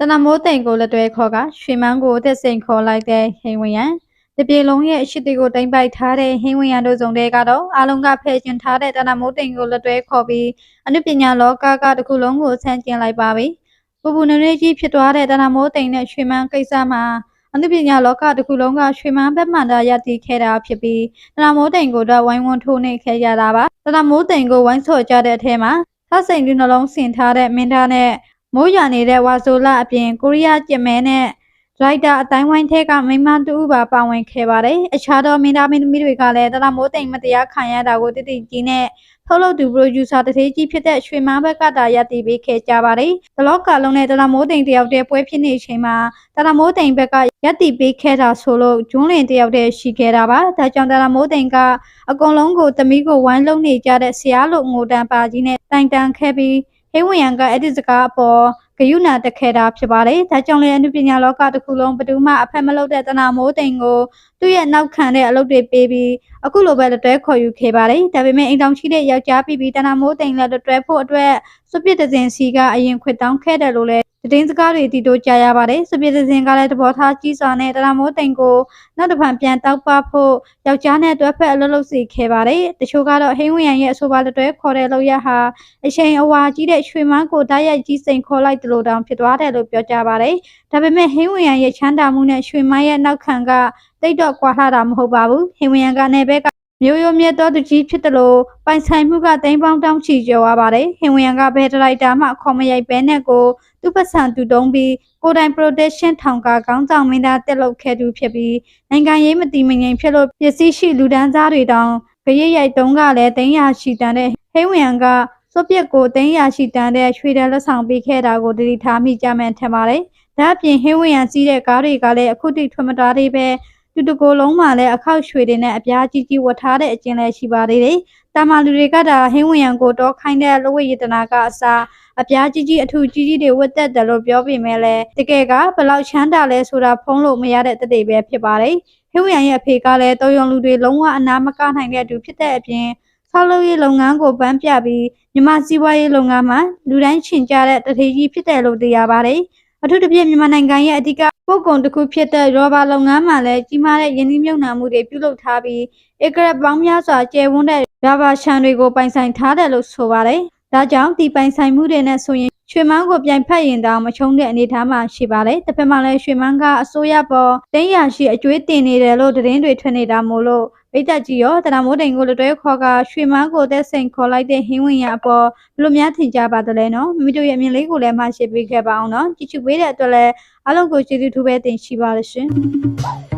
တနမိုးတိမ်ကိုလက်တွဲခေါ်ကရွှေမန်းကိုအသက်စိန်ခေါ်လိုက်တဲ့ဟိန်ဝင်ရန်တပြေလုံးရဲ့အရှိတေကိုတိမ့်ပိုက်ထားတဲ့ဟိန်ဝင်ရန်တို့စုံတဲ့ကတော့အလုံးကဖယ်ကျင်ထားတဲ့တနမိုးတိမ်ကိုလက်တွဲခေါ်ပြီးအနုပညာလောကကတစ်ခုလုံးကိုဆန်းကျင်လိုက်ပါပြီပူပူနွေ့နွေ့ကြီးဖြစ်သွားတဲ့တနမိုးတိမ်နဲ့ရွှေမန်းကိစ္စမှာအနုပညာလောကတစ်ခုလုံးကရွှေမန်းဘက်မှန်တာရည်တည်ခဲ့တာဖြစ်ပြီးတနမိုးတိမ်ကိုတော့ဝိုင်းဝန်းထိုးနေခဲ့ကြတာပါတနမိုးတိမ်ကိုဝိုင်းဆော်ကြတဲ့အထက်မှာသစိန်လူနှလုံးဆင်ထားတဲ့မင်းသားနဲ့ မိုးရွာနေတဲ့ဝါဆိုလာအပြင်ကိုရီးယားကျမဲနဲ့ဒရိုက်တာအတိုင်းဝိုင်းထဲကမိန်းမတူဦးပါပါဝင်ခဲ့ပါတယ်။အခြားသောမင်းသားမင်းသမီးတွေကလည်းတရမိုးတိမ်မတရားခံရတာကိုတတိကြီးနဲ့ထုတ်လုပ်သူပရိုဂျူဆာတထေးကြီးဖြစ်တဲ့ရွှေမန်းဘက်ကတာရတည်ပေးခဲ့ကြပါတယ်။တလောကလုံးနဲ့တရမိုးတိမ်တယောက်တည်းပွဲဖြစ်နေချိန်မှာတရမိုးတိမ်ဘက်ကရတည်ပေးခဲ့တာဆိုလို့ဂျွန်းလင်တယောက်တည်းရှိခဲ့တာပါ။ဒါကြောင့်တရမိုးတိမ်ကအကုန်လုံးကိုတမီးကိုဝိုင်းလုံးနေကြတဲ့ဆရာလိုငိုတန်ပါကြီးနဲ့တိုင်တန်ခဲ့ပြီး ဟိဝင်ရန်ကအဲ့ဒီစကားအပေါ်ဂယုဏတက်ခဲ့တာဖြစ်ပါတယ်။ဒါကြောင့်လည်းအနုပညာလောကတစ်ခုလုံးဘယ်သူမှအဖက်မလုပ်တဲ့တနာမိုးတိမ်ကိုသူ့ရဲ့နောက်ခံတဲ့အလုပ်တွေပေးပြီးအခုလိုပဲလက်တွဲခေါ်ယူခဲ့ပါတယ်။ဒါပေမဲ့အိမ်တောင်ရှိတဲ့ယောက်ျားပြီးပြီးတနာမိုးတိမ်လက်တွဲဖို့အတွက်စွပစ်ဒဇင်စီကအရင်ခွစ်တောင်းခဲ့တယ်လို့လည်း သတင်းစကားတွေတီတိုကြားရပါတယ်။စွပစ်ဒဇင်ကလည်းတဘောထားကြီးစွာနဲ့တနာမိုးတိမ်ကိုနောက်တစ်ဖန်ပြန်တောက်ပဖို့ယောက်ျားနဲ့တွဲဖက်အလုပ်လုပ်စီခဲ့ပါတယ်။တချို့ကတော့ဟိဝင်ရန်ရဲ့အဆိုပါလက်တွဲခေါ်တဲ့လောက်ရဟာအချိန်အဝါကြီးတဲ့ရွှေမန်းကိုတိုက်ရိုက်ကြီးစိန်ခေါ်လိုက်တယ်လို့တောင်ဖြစ်သွားတယ်လို့ပြောကြပါတယ်။ဒါပေမဲ့ဟင်းဝင်ရန်ရဲ့ချမ်းသာမှုနဲ့ရွှေမန်းရဲ့နောက်ခံကတိတ်တော့ကွာလှတာမဟုတ်ပါဘူး။ဟင်းဝင်ရန်ကနေဘက်ကမျိုးရိုးမြတ်တော်သူကြီးဖြစ်တယ်လို့ပိုင်ဆိုင်မှုကတိမ်ပေါင်းတောင်းချီကျော်ရပါတယ်။ဟင်းဝင်ရန်ကဘယ်ဒရိုက်တာမှခေါ်မရိုက်ပဲနဲ့ကို သူ့ပတ်စံသူတုံးပြီးကိုယ်တိုင် protection ထောင်ကခေါင်းဆောင်မင်းသားတက်လုပ်ခဲ့သူဖြစ်ပြီးနိုင်ငံရေးမတိမငြိမ်ဖြစ်လို့ပစ္စည်းရှိလူဒန်းစားတွေတောင်ကြရရိုက်တုံးကလည်းတင်းရရှိတန်တဲ့ဟိဝင်ရန်ကဆိုဗီယက်ကိုတင်းရရှိတန်းတဲ့ရွှေတယ်လက်ဆောင်ပေးခဲ့တာကိုတတိထားမိကြမှန်ထင်ပါတယ်။ဒါအပြင်ဟင်းဝင်ရန်စီးတဲ့ကားတွေကလည်းအခုထိထွမတာတွေပဲတူတကိုယ်လုံးမှာလည်းအခောက်ရွှေတွေနဲ့အပြားကြီးကြီးဝတ်ထားတဲ့အကျဉ်းလည်းရှိပါသေးတယ်။တာမာလူတွေကဒါဟင်းဝင်ရန်ကိုတော့ခိုင်းတဲ့လဝိယတနာကအစားအပြားကြီးကြီးအထူကြီးကြီးတွေဝတ်သက်တယ်လို့ပြောပေမဲ့လည်းတကယ်ကဘလောက်ချမ်းသာလဲဆိုတာဖုံးလို့မရတဲ့တတိပဲဖြစ်ပါတယ်။ဟင်းဝင်ရန်ရဲ့အဖေကလည်းတော်ရုံလူတွေလုံးဝအနာမကနိုင်တဲ့သူဖြစ်တဲ့အပြင်ဆောက်လုပ်ရေးလုပ်ငန်းကိုပန်းပြပြီးမြမစီးပွားရေးလုပ်ငန်းမှာလူတိုင်းချင်ကြတဲ့တထေကြီးဖြစ်တယ်လို့သိရပါတယ်။အထူးသဖြင့်မြန်မာနိုင်ငံရဲ့အဓိက ပို့ကုန်တစ်ခုဖြစ်တဲ့ရောဘာလုပ်ငန်းမှာလည်းကြီးမားတဲ့ယင်းနှိမ့်မြုပ်နှံမှုတွေပြုလုပ်ထားပြီးဧကရက်ပေါင်းများစွာကျယ်ဝန်းတဲ့ရာဘာခြံတွေကိုပိုင်ဆိုင်ထားတယ်လို့ဆိုပါတယ်။ဒါကြောင့်ဒီပိုင်ဆိုင်မှုတွေနဲ့ဆိုရင်ရွှေမန်းကိုပြန်ဖက်ရင်တောင်မချုံတဲ့အနေအထားမှာရှိပါတယ်။တစ်ဖက်မှာလည်းရွှေမန်းကအစိုးရပေါ်တင်းရရှိအကျွေးတင်နေတယ်လို့သတင်းတွေထွက်နေတာမို့လို့ ပိတ်သက်ကြီးရောတရမိုးတိန်ကိုလက်တွဲခေါ်ကရွှေမန်းကိုသက်စိန်ခေါ်လိုက်တဲ့ဟင်းဝင်ရအပေါ်ဘလို့များထင်ကြပါသလဲနော်မိမိတို့ရဲ့အမြင်လေးကိုလည်းမှရှင်းပေးခဲ့ပါအောင်နော်ကြည့်ချူပေးတဲ့အတွက်လည်းအားလုံးကိုကျေးဇူးထူးပဲတင်ရှိပါရရှင်